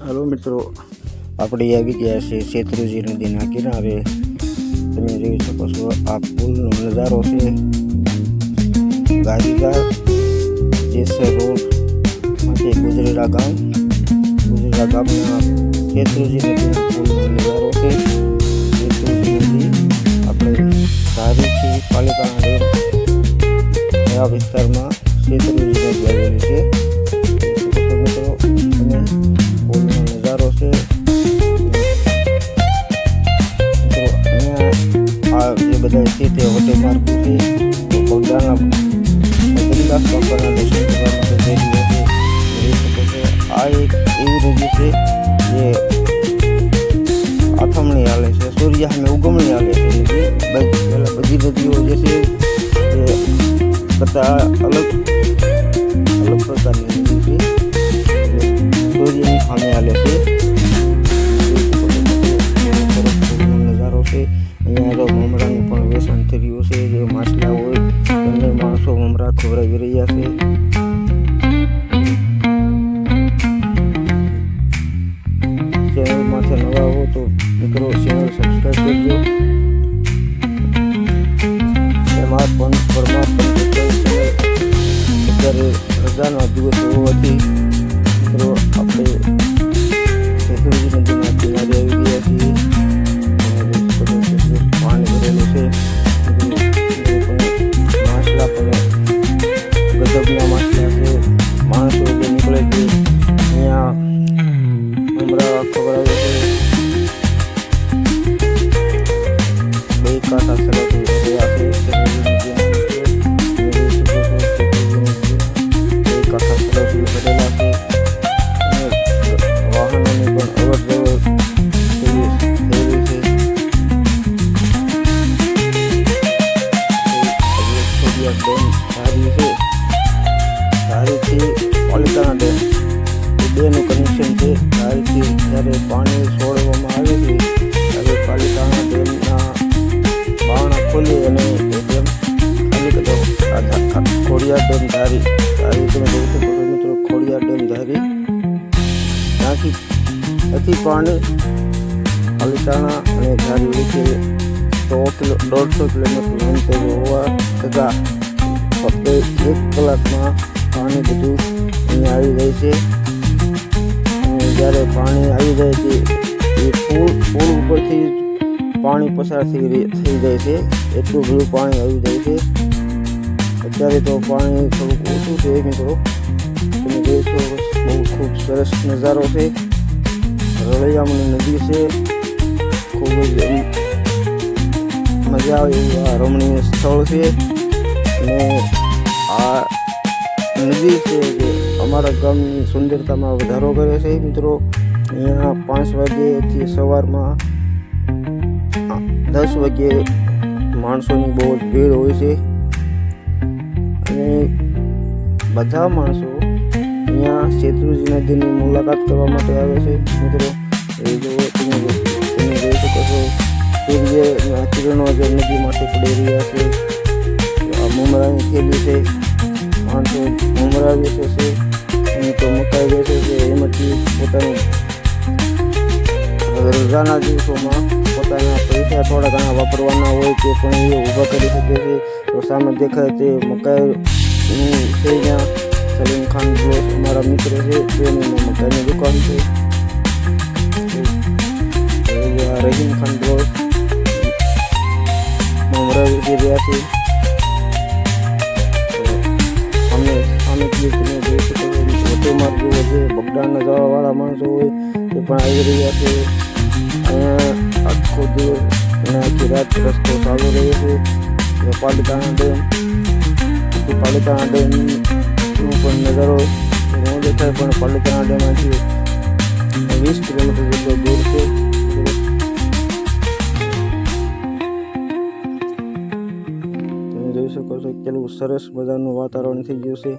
હાલો મિત્રો આપણે આવી ગયા છે શેત્રુજી નદીના કિનારે તમે જોઈ શકો છો આ પુલનો નજારો છે ગાંધીધાર જેસર રોડ માંથી ગુજરેલા ગામ ગુજરેલા ગામના શેત્રુજી નદીના પુલનો નજારો છે શેત્રુજી નદી આપણે ધારીથી પાલિકાના ડેમ આ વિસ્તારમાં શેત્રુજી બધા છે તે હોટેલ માર્ગો છે તો બગદાના બદ્રીદાસ બાપાના દર્શન કરવા માટે જઈ રહ્યા છે જોઈ શકો છો આ એક એવી નદી છે જે આથમણી હાલે છે સૂર્ય સામે ઉગમણી હાલે છે નદી બધી પહેલાં બધી નદીઓ જે છે એ કરતાં અલગ અલગ પ્રકારની નદી છે જે સૂર્યની સામે હાલે છે ખવડાવી રહ્યા છે નવા હો તો મિત્રો ચેનલ સબસ્ક્રાઈબ કરજો પરમાર ચેનલ અત્યારે રજાના દિવસ હોવાથી મિત્રો આપણે થઈ રહી છે છોડિયા ડેમ ધારી છે ધારીથી પાલિતાણા ડેમ એ બેનું કનેક્શન છે ધારીથી જ્યારે પાણી છોડવામાં આવે છે ત્યારે પાલિકાના ડેમના બારણા ખોલી અને એ ડેમ ખાલી કરો આ ધા- ખા- ખોડિયાર ડેમ ધારી. ધારી તમે જોઈ શકો મિત્રો ખોડિયા ડેમ ધારી. ત્યાંથી નથી પાણી પાલિતાણા અને ધારી વચ્ચે સો કિલો દોઢસો કિલોમીટર અંતર હોવા છતાં ફક્ત એક કલાકમાં પાણી બધું અહીંયા આવી જાય છે. જ્યારે પાણી આવી જાય છે, એ પુલ પુલ ઉપરથી પાણી પસાર થઈ થઈ જાય છે, એટલું બધું પાણી આવી જાય છે. અત્યારે તો પાણી થોડુંક ઓછું છે મિત્રો. તમે જોઈ બહુ ખૂબ સરસ નજારો છે. રળિયામણી નદી છે. ખૂબ જ મજા આવે એવું આ રમણીય સ્થળ છે. અને આ નદી છે જે અમારા ગામની સુંદરતામાં વધારો કર્યો છે. મિત્રો, અહીંયા પાંચ વાગ્યેથી સવારમાં દસ વાગ્યે માણસોની બહુ જ ભીડ હોય છે. અને બધા માણસો અહીંયા શેત્રુજી નદીની મુલાકાત કરવા માટે આવે છે. મિત્રો, એ જો તમે તમે જોઈ શકો છો સૂર્યના કિરણો જે નદીમાંથી પડી રહ્યા છે. મમરાની થેલી છે. માણસો મમરા વેચે છે તો મકાઈ વેચે છે એમાંથી પોતાનું રોજાના દિવસોમાં પોતાના પૈસા થોડા ઘણા વાપરવાના હોય તે પણ એ ઊભા કરી શકે છે, તો સામે દેખાય તે મકાઈ નું છે ત્યાં સલીમ ખાન બ્લોક અમારા મિત્ર છે, તેની મકાઈની દુકાન છે. રહીમ ખાન બ્લોસ મમરા વેચી રહ્યા છે અમે સામે જે તમે જોઈ શકો છો મોટે માર્ગો છે બગડાના જવાવાળા માણસો હોય તે પણ આવી રહ્યા છે અહીંયા આખો દિવસ અને આખી રાત રસ્તો ચાલુ રહે છે જે પાલિતાણા ડેમ એ પાલિતાણા ડેમનો પણ નજારો ન દેખાય પણ પાલિતાણા ડેમમાંથી વીસ કિલોમીટર જેટલો દૂર છે તમે જોઈ શકો છો કેટલું સરસ મજાનું વાતાવરણ થઈ ગયું છે